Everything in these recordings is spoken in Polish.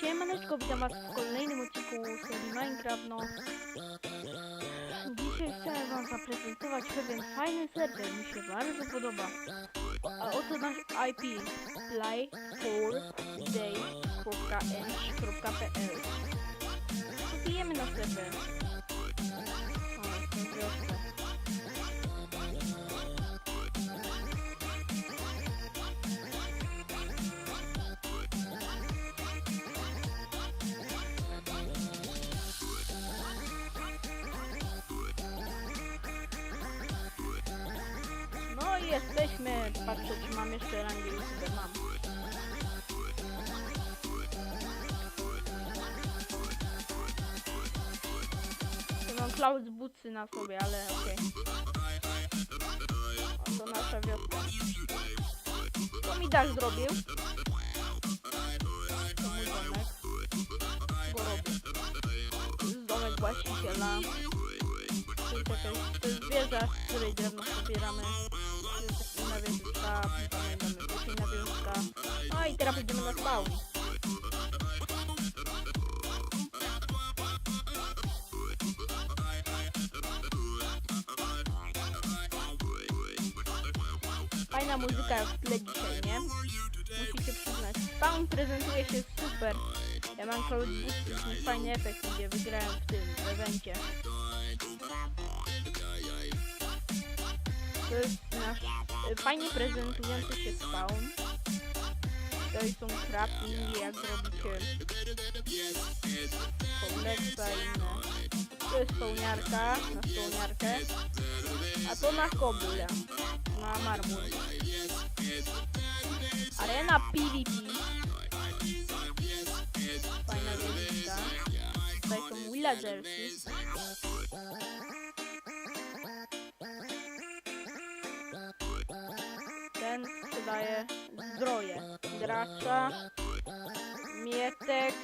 Siemaneczko, witam was w kolejnym odcinku serii Minecraft, no. Dzisiaj chciałem wam zaprezentować pewien fajny serwer, mi się bardzo podoba. A oto nasz IP, play4day.n.pl Wbijemy na serwer. Jesteśmy. Patrzę, czy mam jeszcze rangę YouTube. Mam. Tu mam Cloud Bootsy na sobie, ale okej. Oto nasza wioska. To mi dach zrobił. To mój domek. Go robię. To domek właściciela. Jakaś, to jest wieża, z której drewno pobieramy. Jest inna wieżyczka, pamiętamy, to jest inna wieżyczka. No i teraz pójdziemy na spawn. Fajna muzyka w tle dzisiaj, nie? Musicie przyznać. Spawn prezentuje się super. Ja mam Cloud Boost, fajny efekt, gdzie wygrałem w tym, w. To jest nasz y, fajnie prezentujący się spawn. Tutaj są craftingi, jak zrobicie kompleksa i. To jest spełniarka, na spełniarkę. A to na koble, na marmur. Arena PvP. Fajna wieżyczka. Tutaj są villagersy. Ten sprzedaje zbroję. Gracza, mietek,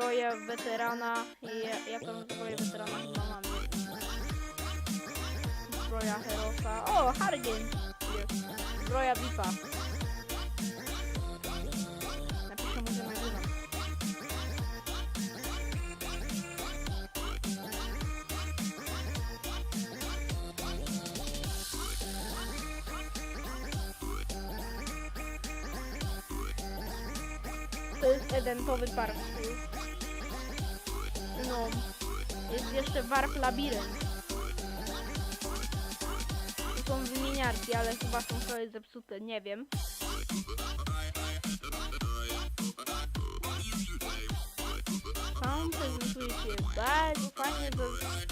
zbroję weterana i ja- jaką zbroję weterana chyba mam. Zbroja Herosa. O, Hargen jest. Zbroja Bipa. Napiszę mu, że nagrywam. To jest eventowy park. No. Jest jeszcze Warp Labirynt. Tu są wymieniarki, ale chyba są trochę zepsute, nie wiem. Tam prezentuje się bardzo fajnie, to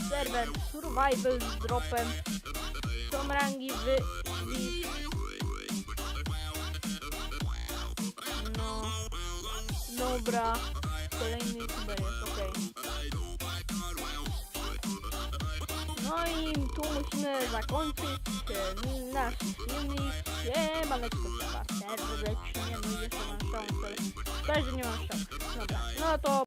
serwer survival z dropem. Są rangi wy... No... Dobra. Kolejny youtuber jest, okej. No i tu musimy zakończyć e, nasz filmik. Siemaneczko was serdecznie, no i jeszcze mam szans, ale... Też nie mam szans. Dobra, no to